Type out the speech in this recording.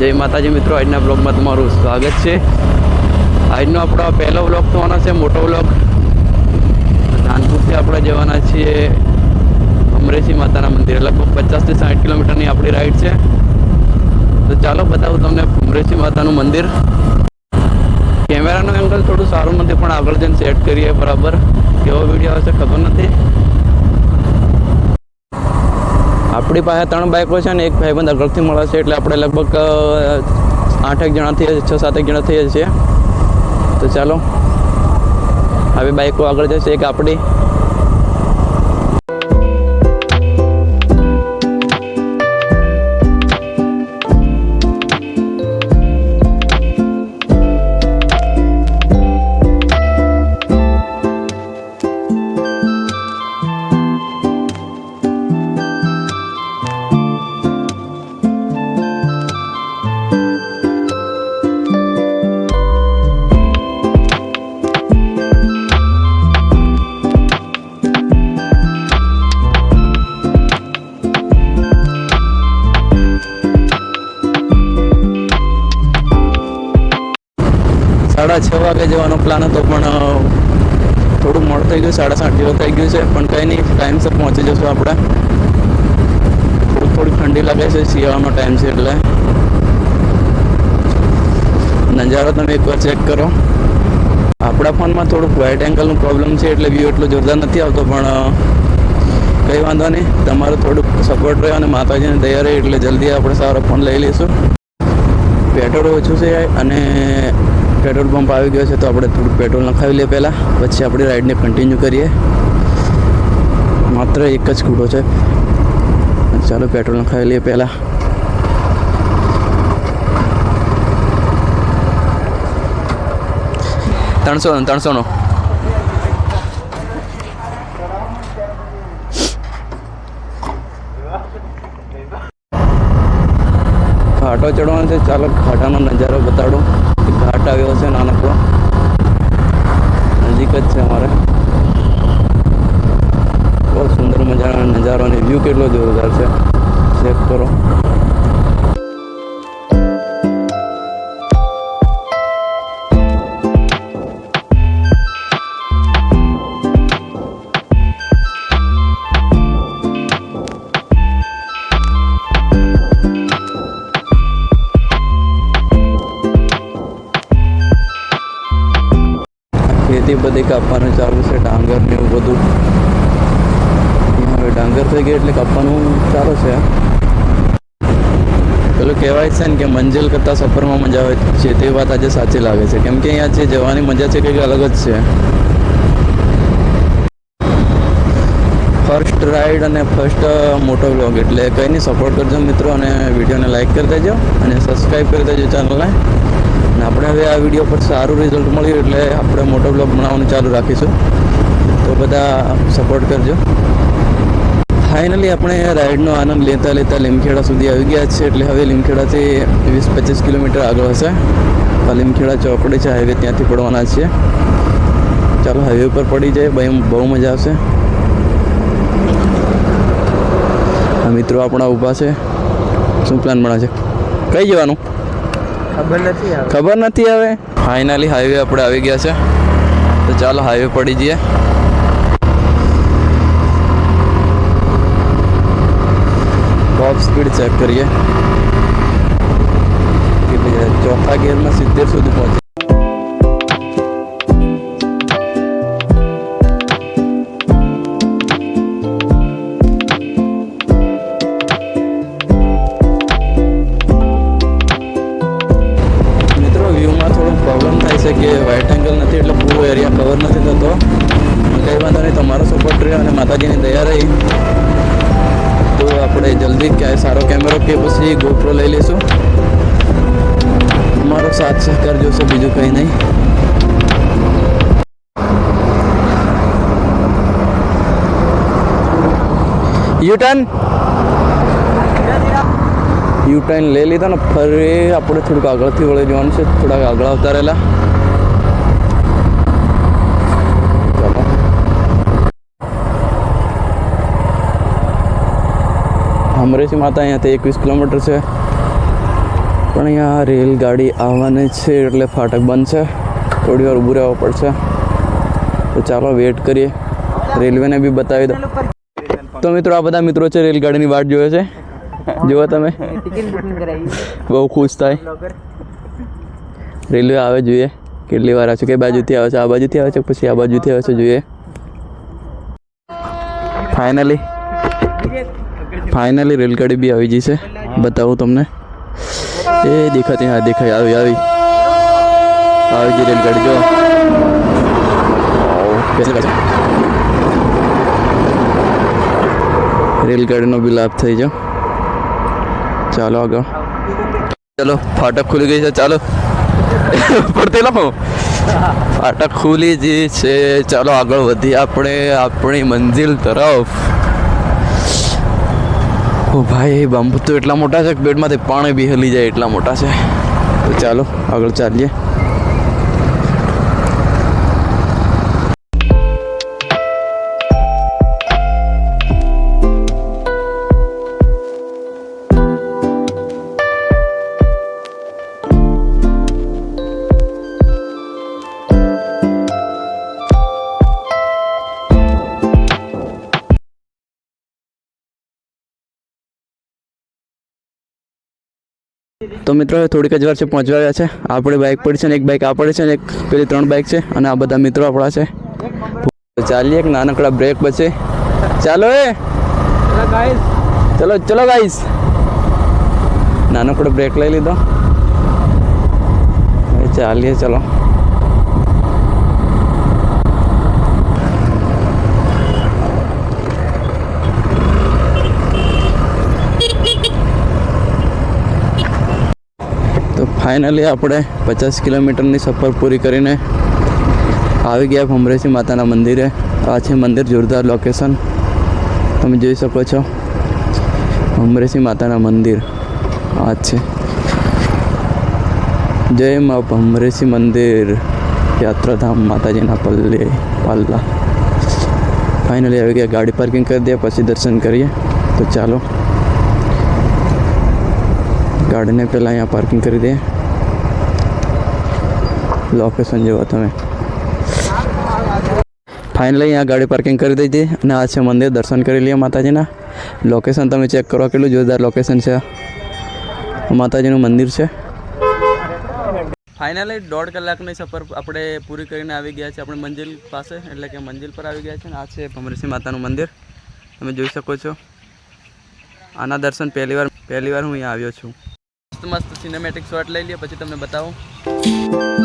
જય માતાજી મિત્રો, આજના બ્લોગમાં તમારું સ્વાગત છે. આજનો આપણો પહેલો બ્લોગ થવાનો છે, મોટો બ્લોગ ધાનપુરથી આપણે જવાના છીએ અમરેશી માતાના મંદિરે. લગભગ પચાસથી સાઠ કિલોમીટરની આપણી રાઈડ છે. તો ચાલો બતાવું તમને અમરેશી માતાનું મંદિર. કેમેરાનું એંગલ થોડું સારું નથી, પણ આગળ જઈને સેટ કરીએ બરાબર. કેવો વીડિયો આવશે ખબર નથી. આપણી પાસે ત્રણ બાઇકો છે ને એક ભાઈબંધ આગળથી મળે છે એટલે આપણે લગભગ આઠ આઠેક જણા થઈએ છ સાતેક જણા થઈએ છીએ. તો ચાલો, આવી બાઇકો આગળ જશે, એક આપણી. છ વાગે જવાનો પ્લાન હતો, પણ થોડું મોડું થઈ ગયું, સાડા સાત જેવું થઈ ગયું છે, પણ કંઈ નહીં ટાઈમસર પહોંચી જશું આપણે. થોડી થોડી ઠંડી લાગે છે, શિયાળાનો ટાઈમ છે એટલે. નજારો તમે એકવાર ચેક કરો. આપણા ફોનમાં થોડુંક વાઇટ એંગલનું પ્રોબ્લેમ છે, એટલે વ્યૂ એટલો જોરદાર નથી આવતો, પણ કંઈ વાંધો નહીં. તમારો થોડુંક સપોર્ટ રહ્યો અને માતાજીની દયા રહે, એટલે જલ્દી આપણે સારો ફોન લઈ લઈશું. પેટ્રોલ ઓછું છે, અને પેટ્રોલ પંપ આવી ગયો છે તો આપણે થોડુંક પેટ્રોલ નખાવી લઈએ પહેલાં. પછી આપણે રાઈડને કન્ટિન્યુ કરીએ. માત્ર એક જ ખૂટો છે. ચાલો પેટ્રોલ નખાવી લઈએ પહેલાં. ત્રણસો ત્રણસોનો ખાટો ચડવાનો છે. ચાલો ઘાટાનો નજારો બતાડું. ઘાટ આવ્યો છે નાનકડો. નજીક જ છે અમારે. બહુ સુંદર મજાના નજારો અને વ્યૂ કેટલો જોરદાર છે. ચેક કરો. ખેતી બધી કાપવાનું ચાલુ છે, ડાંગર ને એવું બધું. હવે ડાંગર થઈ ગઈ એટલે કાપવાનું ચાલુ છે. પેલું કહેવાય છે ને કે મંજિલ કરતાં સફરમાં મજા આવે છે, તે વાત આજે સાચી લાગે છે. કેમ કે અહીંયા જે જવાની મજા છે કંઈક અલગ જ છે. ફર્સ્ટ રાઈડ અને ફર્સ્ટ મોટો બ્લોગ એટલે કંઈ નહીં સપોર્ટ કરજો મિત્રો અને વિડીયોને લાઈક કરી દેજો અને સબસ્ક્રાઈબ કરી દેજો ચેનલને અને આપણે હવે આ વીડિયો પર સારું રિઝલ્ટ મળ્યું એટલે આપણે મોટો બ્લોગ બનાવવાનું ચાલુ રાખીશું. તો બધા સપોર્ટ કરજો. ફાઇનલી આપણે રાઈડનો આનંદ લેતા લેતા લીમખેડા સુધી આવી ગયા છે. એટલે હવે લીમખેડાથી વીસ પચીસ કિલોમીટર આગળ હશે. લીમખેડા ચોકડી છે હાઈવે ત્યાંથી પડવાના છીએ ચાલો હાઈવે ઉપર પડી જાય, બહુ બહુ મજા આવશે. મિત્રો આપણા ઊભા છે. શું પ્લાન બના છે? કઈ જવાનું? ખબર નથી હવે ફાઇનલી હાઈવે આપણે આવી ગયા છે. તો ચાલો હાઈવે પડી જઈએ. ટોપ સ્પીડ ચેક કરીએ. ચોથા ગેરમાં સિત્તેર સુધી પહોંચે. વાઇટ એંગલ નથી, એટલે પૂરો એરિયા કવર નથી થતો. કંઈ વાંધો નહીં, તમારો સપોર્ટ રહ્યો અને માતાજીની દયા રહી. તો આપણે જલ્દી ક્યાંય સારો કેમેરો કે પછી ગોપ્રો લઈ લઈશું. તમારો સાથ સહકાર જોશે, બીજું કંઈ નહીં. U turn? યુ ટર્ન લઈ લીધા ને, ફરી આપણે થોડુંક આગળથી વળી જવાનું છે, થોડાક આગળ આવતા રહેલા ચાલો અમરેશી માતા અહીંયાથી એકવીસ કિલોમીટર છે. પણ અહીંયા રેલગાડી આવવાની છે એટલે ફાટક બંધ છે. થોડી વાર ઊભું રહેવું પડશે. તો ચાલો વેટ કરીએ. રેલવેને બી બતાવી દો તો મિત્રો, આ બધા મિત્રો છે રેલગાડીની વાટ જોવે છે. જુઓ તમે. બહુ ખુશ થાય. રેલવે આવે જોઈએ. કેટલી વાર આવશે કઈ બાજુથી આવે છે? આ બાજુથી આવે છે? પછી આ બાજુથી આવે છે? જોઈએ. ફાઇનલી ફાઇનલી રેલગાડી બી આવી છે. બતાવું તમને. એ દેખાતી, હા દેખાય આવી આવી. આવી ગઈ રેલગાડી, જો. રેલગાડીનો બી લાભ થઈ જાઓ ચાલો આગળ. ચાલો, ફાટક ખુલી ગઈ છે, ચાલો. પડતી લો ફાટક ખુલી જે છે. ચાલો આગળ વધીએ આપણે આપણી મંજિલ તરફ. ઓ ભાઈ બાંબુ તો એટલા મોટા છે કે બેડમાંથી પાણી બી હલી જાય એટલા મોટા છે. તો ચાલો, આગળ ચાલીએ. તો મિત્રો થોડીક જ વાર છે પહોંચવા આવ્યા છે. આપણે બાઇક પડી છે ને એક બાઇક આ છે ને એક પેલી ત્રણ બાઇક છે અને આ બધા મિત્રો આપણા છે. ચાલીએ એક નાનકડા બ્રેક પછી. ચાલો એ. ચલો ચલો ગાઈસ નાનકડો બ્રેક લઈ લીધો. ચાલીએ ચલો. ફાઇનલી આપણે પચાસ કિલોમીટરની સફર પૂરી કરીને આવી ગયા ભમરેશી માતાના મંદિરે. આ છે મંદિર જોરદાર લોકેશન તમે જોઈ શકો છો ભમરેશી માતાના મંદિર. આ છે. જય મા ભમરેશી મંદિર. યાત્રાધામ માતાજીના પલ્લે પાલ્લા. ફાઇનલી આવી ગયા, ગાડી પાર્કિંગ કરી દે, પછી દર્શન કરીએ. તો ચાલો. ગાડીને પહેલાં અહીંયા પાર્કિંગ કરી દે. લોકેશન જુઓ તમે. ફાઇનલી અહીંયા ગાડી પાર્કિંગ કરી દીધી અને આ છે મંદિર, દર્શન કરી લઈએ માતાજીના. લોકેશન તમે ચેક કરો, કેટલું જોરદાર લોકેશન છે. માતાજીનું મંદિર છે. ફાઇનલી દોઢ કલાકની સફર આપણે પૂરી કરીને આવી ગયા છે આપણે મંજિલ પાસે, એટલે કે મંજિલ પર આવી ગયા છે અને આ છે ભમરસિંહ માતાનું મંદિર. તમે જોઈ શકો છો. આના દર્શન પહેલી વાર પહેલી વાર હું અહીંયા આવ્યો છું. મસ્ત મસ્ત સિનેમેટિક શોટ લઈ લઈએ, પછી તમને બતાવું.